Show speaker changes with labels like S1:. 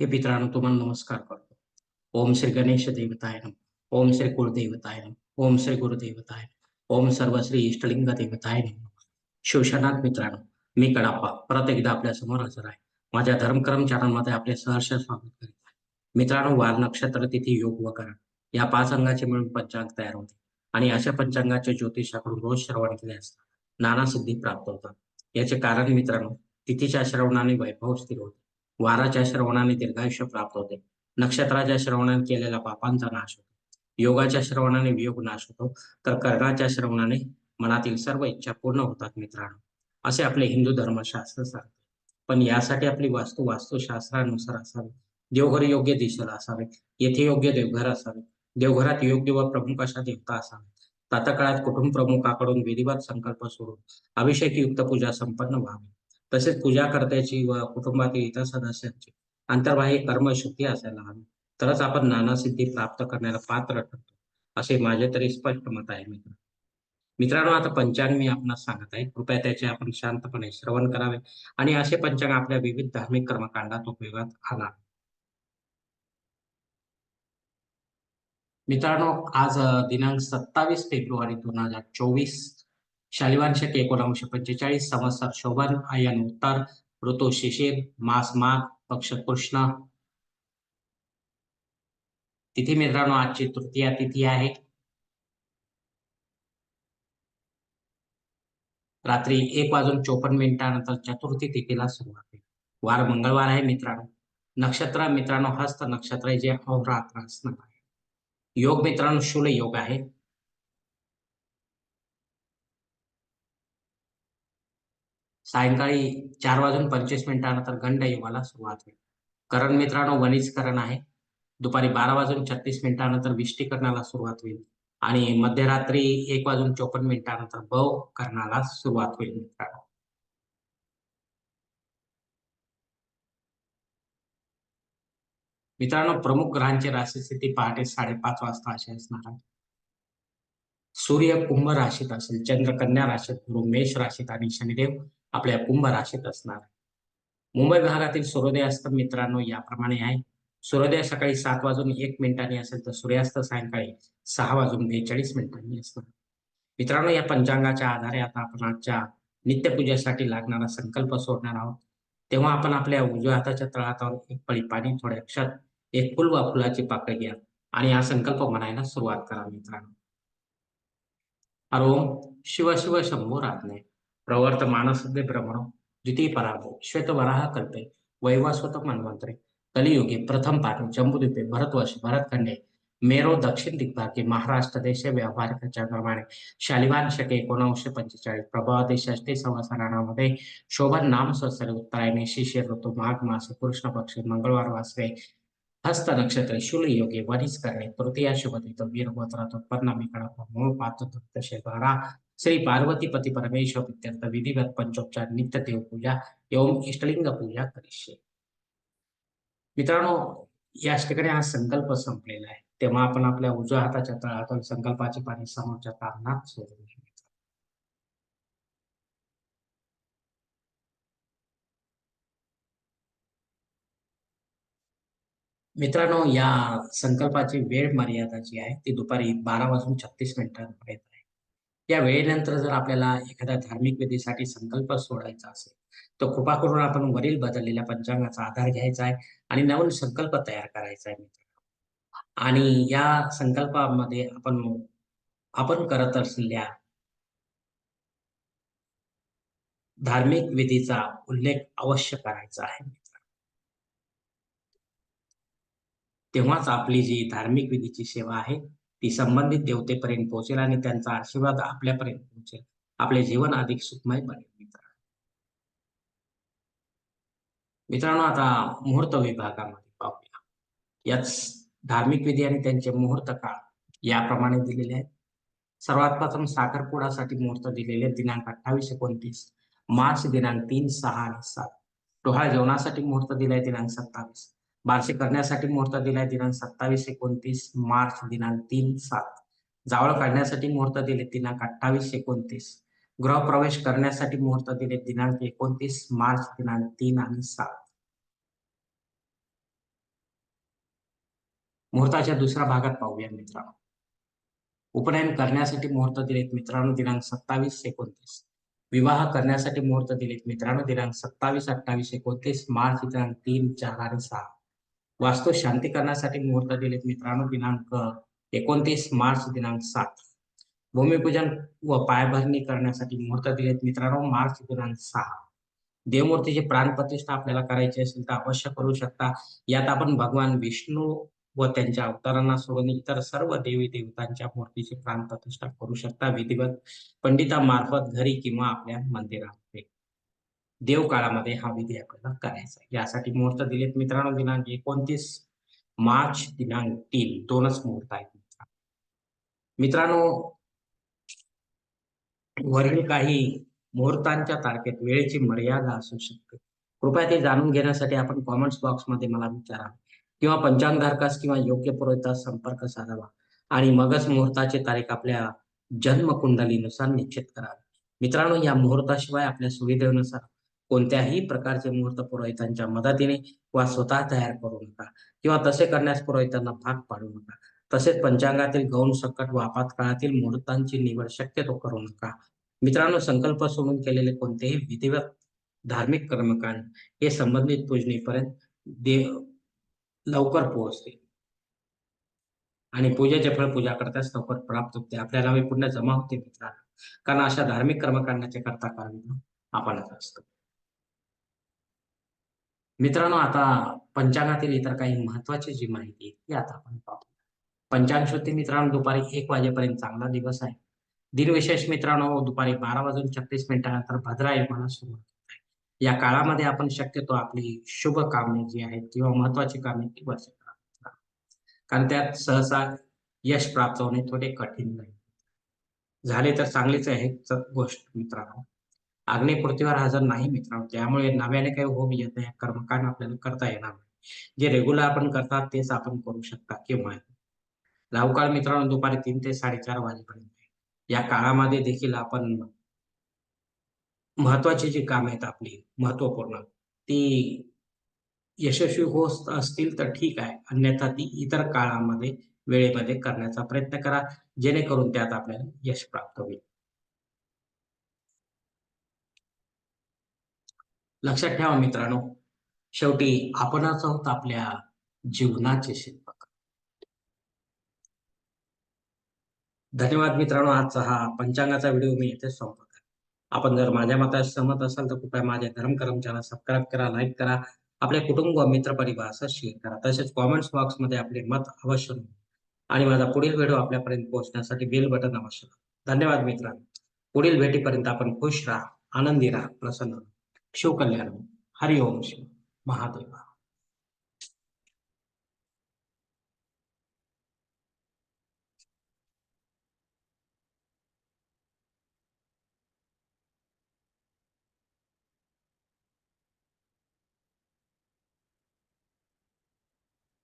S1: हे मित्रांनो तुम्हाला नमस्कार करतो. ओम श्री गणेश देवताय नम ओम श्री कुलदेवताय नम ओम श्री गुरुदेवताय ओम सर्व श्री इष्टलिंग देवताय नम. शिवशनाथ मित्रांनो मी कडाप्पा परत एकदा आपल्यासमोर हजर आहे. माझ्या धर्मक्रम चॅनलमध्ये आपले सहर्ष स्वागत करीत आहे. मित्रांनो वार नक्षत्र तिथी योग व करण या पाच अंगाचे मिळून पंचांग तयार होते. आणि अशा पंचांगाचे ज्योतिषाकडून रोज श्रवण केले असता नाना सिद्धी प्राप्त होतात. याचे कारण मित्रांनो तिथीच्या श्रवणाने वैभव स्थिर होते. वाराच्या श्रवणाने दीर्घायुष्य प्राप्त होते. नक्षत्राच्या श्रवणाने केलेल्या पापांचा नाश होतो. योगाच्या श्रवणाने वियोग नाश होतो. तर कर्णाच्या श्रवणाने मनातील सर्व इच्छा पूर्ण होतात मित्रांनो. असे आपले हिंदू धर्मशास्त्र सांगते. पण यासाठी आपली वास्तू वास्तुशास्त्रानुसार असावी. देवघर योग्य दिशेला असावे. येथे योग्य देवघर असावे. देवघरात योग्य व प्रमुख अशा देवता असावे. तातकाळात कुटुंब प्रमुखाकडून विधिवत संकल्प सोडून अभिषेकयुक्त पूजा संपन्न व्हावी. तसेच पूजा करत्याची व कुटुंबातील इतर सदस्यांची अंतर्बाह्य कर्मशुद्धी असायला हवी. तरच आपण नाना सिद्धी प्राप्त करण्याला पात्र ठरतो असे माझे तरी स्पष्ट मत आहे मित्र. मित्रांनो आता पंचांग मी आपणास सांगत आहे. कृपया त्याचे आपण शांतपणे श्रवण करावे आणि असे पंचांग आपल्या विविध धार्मिक कर्मकांडात उपयोगात आला मित्रांनो आज दिनांक सत्तावीस फेब्रुवारी दोन हजार चोवीस शालिवान शके पंचेचाळीस संवत्सर शोभन आयन उत्तर ऋतू शिशिर मास माघ पक्ष कृष्ण. तिथी मित्रांनो आजची तृतीया तिथी आहे. रात्री एक वाजून चोपन्न मिनिटानंतर चतुर्थी तिथीला सुरुवात आहे वार मंगळवार आहे मित्रांनो. नक्षत्र मित्रांनो हस्त नक्षत्र जे अहोरात्र असणार आहे. योग मित्रांनो शूल योग आहे. सायंकाळी चार वाजून पंचवीस मिनिटानंतर गंड युगाला सुरुवात होईल. करण मित्रांनो वनिजकरण आहे. दुपारी बारा वाजून छत्तीस मिनिटानंतर विष्टीकरणाला सुरुवात होईल. आणि मध्यरात्री एक वाजून चोपन्न मिनिटानंतर बव करणाला सुरुवात होईल मित्रांनो. मित्रांनो प्रमुख ग्रहांची राशी स्थिती पहाटे साडेपाच वाजता अशी असणार आहे. सूर्य कुंभ राशीत असेल चंद्र कन्या राशीत गुरु मेष राशीत आणि शनिदेव. आपल्या कुंभ राशीत असणार. मुंबई भागातील सूर्योदयस्त मित्रांनो याप्रमाणे आहे. सूर्योदय सकाळी सात वाजून एक मिनिटांनी असेल तर सूर्यास्त सायंकाळी सहा वाजून बेचाळीस मिनिटांनी असणार. मित्रांनो या पंचांगाच्या आधारे आता आपण आजच्या नित्यपूजेसाठी लागणारा संकल्प सोडणार आहोत. तेव्हा आपण आपल्या उजव्या हाताच्या तळहातावर एक पळी पाणी थोड्या अक्षात एक फुल वा फुलाची पाकळी घ्या आणि हा संकल्प म्हणायला सुरुवात करा मित्रांनो. अरो शिव शिव शंभो राधने. प्रवर्त मानसदे भ्रमण द्वितीय पराभव श्वेतवराह कल्पे वैवास्वत मन्वंतरे कलियुगे प्रथम पाठ जम्बुद्वीपे भरतवर्ष भरतखंडे मेरो दक्षिण दिग्भागे महाराष्ट्र देश व्यावहारिकाच्या प्रमाणे शालिवान शके एकोणीसशे पंचेचाळीस प्रभाव षष्टी संवत्सरामध्ये शोभन नाम संवत्सरे उत्तरायणे शिष्य ऋतू माघ मासे कृष्ण पक्षी मंगळवार वासरे हस्त नक्षत्र शूल योगे वरिस करणे तृतीया शुभतीत वीर गोत्रात उत्पन्न विकळप मूळ पात्र शेतवारा श्री पार्वती पती परमेश्वर इत्यर्थ विधिवत पंचोपचार नित्य देव पूजा एवं इष्टलिंग पूजा करिष्ये मित्रांनो या ठिकाणी हा संकल्प संपलेला आहे तेव्हा आपण आपल्या उजव्या हाताच्या तळातून संकल्पाचे पाणी समोरच्या तारणात सोडून मित्रांनो या संकल्पाची वेळ मर्यादा जी आहे ती दुपारी बारा वाजून छत्तीस मिनिटांपर्यंत आहे या वेळेनंतर जर आपल्याला एखाद्या धार्मिक विधीसाठी संकल्प सोडायचा असेल तर कृपा करून आपण वरील बदललेल्या पंचांगाचा आधार घ्यायचा आहे आणि नवीन संकल्प तयार करायचा आहे मित्र आणि या संकल्पामध्ये आपण आपण करत असलेल्या धार्मिक विधीचा उल्लेख अवश्य करायचा आहे तेव्हाच आपली जी धार्मिक विधीची सेवा आहे ती संबंधित देवतेपर्यंत पोहोचेल आणि त्यांचा आशीर्वाद आपल्यापर्यंत पोहोचेल. आपले जीवन अधिक सुखमय बनेल मित्रांनो. मित्रांनो आता मुहूर्त विभागामध्ये पाहूया. याच धार्मिक विधी आणि त्यांचे मुहूर्त काळ याप्रमाणे दिलेले आहेत. सर्वात प्रथम साखरपुडासाठी मुहूर्त दिलेले दिनांक अठ्ठावीस एकोणतीस मार्च दिनांक तीन सहा आणि सात. डोहाळ जेवणासाठी मुहूर्त दिलाय दिनांक सत्तावीस. बार्शी करण्यासाठी मुहूर्त दिलाय दिनांक सत्तावीस एकोणतीस मार्च दिनांक तीन सात. जावळ काढण्यासाठी मुहूर्त दिले दिनांक अठ्ठावीस एकोणतीस. गृहप्रवेश करण्यासाठी मुहूर्त दिले दिनांक एकोणतीस मार्च दिनांक तीन आणि सात. मुहूर्ताच्या दुसऱ्या भागात पाहूया मित्रांनो. उपनयन करण्यासाठी मुहूर्त दिलेत मित्रांनो दिनांक सत्तावीस एकोणतीस. विवाह करण्यासाठी मुहूर्त दिलेत मित्रांनो दिनांक सत्तावीस अठ्ठावीस एकोणतीस मार्च दिनांक तीन चार आणि सहा. वास्तू शांती करण्यासाठी मुहूर्त दिलेत मित्रांनो दिनांक एकोणतीस मार्च दिनांक सात. भूमिपूजन व पायाभरणी करण्यासाठी मुहूर्त दिलेत मित्रांनो मार्च दिनांक सहा. देवमूर्तीची प्राणप्रतिष्ठा आपल्याला करायची असेल तर अवश्य करू शकता. यात आपण भगवान विष्णू व त्यांच्या अवतारांना सोडून इतर सर्व देवी देवतांच्या मूर्तीची प्राणप्रतिष्ठा करू शकता. विधिवत पंडितामार्फत घरी किंवा आपल्या मंदिरामध्ये देव काळामध्ये हा विधी आपल्याला करायचा यासाठी मुहूर्त दिलेत मित्रांनो दिनांक एकोणतीस मार्च दिनांक तीन दोनच मुहूर्त आहेत मित्रांनो. वरील काही मुहूर्तांच्या तारखेत वेळेची मर्यादा असू शकते. कृपया ते जाणून घेण्यासाठी आपण कॉमेंट्स बॉक्समध्ये मला विचारा. किंवा पंचांगधारकास किंवा योग्य पुरोहितास संपर्क साधावा. आणि मगच मुहूर्ताची तारीख आपल्या जन्मकुंडलीनुसार निश्चित करावी मित्रांनो या मुहूर्ताशिवाय आपल्या सुविधेनुसार कोणत्याही प्रकारचे मुहूर्त पुरोहितांच्या मदतीने वा स्वतः तयार करू नका किंवा तसे करण्यास पुरोहितांना भाग पाडू नका. तसेच पंचांगातील गौण संकट व आपत्काळातील मुहूर्तांची निवड शक्यतो करू नका. मित्रांनो संकल्प सोडून केलेले कोणतेही विधिवत धार्मिक कर्मकांड हे संबंधित पूजनेपर्यंत देव लवकर पोहोचते. आणि पूजेचे फळ पूजा करताच लवकर प्राप्त होते. आपल्याला हे पुण्य जमा होते मित्रांनो. कारण अशा धार्मिक कर्मकांडाचे करता कारण आपणच असतो मित्रांनो आता पंचांगातील इतर काही महत्वाची जी माहिती आहे ती आता आपण पाहू. पंचांग शुद्धी मित्रांनो दुपारी एक वाजेपर्यंत चांगला दिवस आहे. दिनविशेष मित्रांनो दुपारी बारा वाजून छत्तीस मिनिटानंतर भद्रा येमाला सुरुवात होत आहे. या काळामध्ये आपण शक्यतो आपली शुभ कामे जी आहेत किंवा महत्वाची कामे ती वर्ष कारण त्यात सहसा यश प्राप्त होणे थोडे कठीण नाही. झाले तर चांगलीच आहे च- गोष्ट मित्रांनो. अग्नी पृथ्वीवर हजर नाही मित्रांनो. त्यामुळे नव्याने काही होम येत नाही. कर्मकांड आपल्याला करता येणार नाही. जे रेग्युलर आपण करतात तेच आपण करू शकता किंवा राहुकाळ मित्रांनो दुपारी तीन ते साडेचार वाजेपर्यंत या काळामध्ये देखील आपण महत्वाची जी काम आहेत आपली महत्त्वपूर्ण ती यशस्वी होत असतील तर ठीक आहे. अन्यथा ती इतर काळामध्ये वेळेमध्ये करण्याचा प्रयत्न करा. जेणेकरून त्यात आपल्याला यश प्राप्त होईल. लक्षात ठेवा मित्रांनो. शेवटी आपणच आहोत आपल्या जीवनाचे शिल्पक. धन्यवाद मित्रांनो. आजचा हा पंचांगाचा व्हिडिओ मी येथे संपत आपण जर माझ्या मताशी सहमत असाल तर कृपया माझ्या धर्म कर्मचाऱ्यांना सबस्क्राईब करा लाईक करा. आपले कुटुंब व मित्र परिवारासह शेअर करा. तसेच कॉमेंट्स बॉक्समध्ये आपले मत अवश्य आणि माझा पुढील व्हिडिओ आपल्यापर्यंत पोहोचण्यासाठी बेल बटन अवश्य धन्यवाद मित्रांनो. पुढील भेटीपर्यंत आपण खुश राहा आनंदी राहा प्रसन्न राहा. शिवकल्याण हरिओम शिव महादेवा.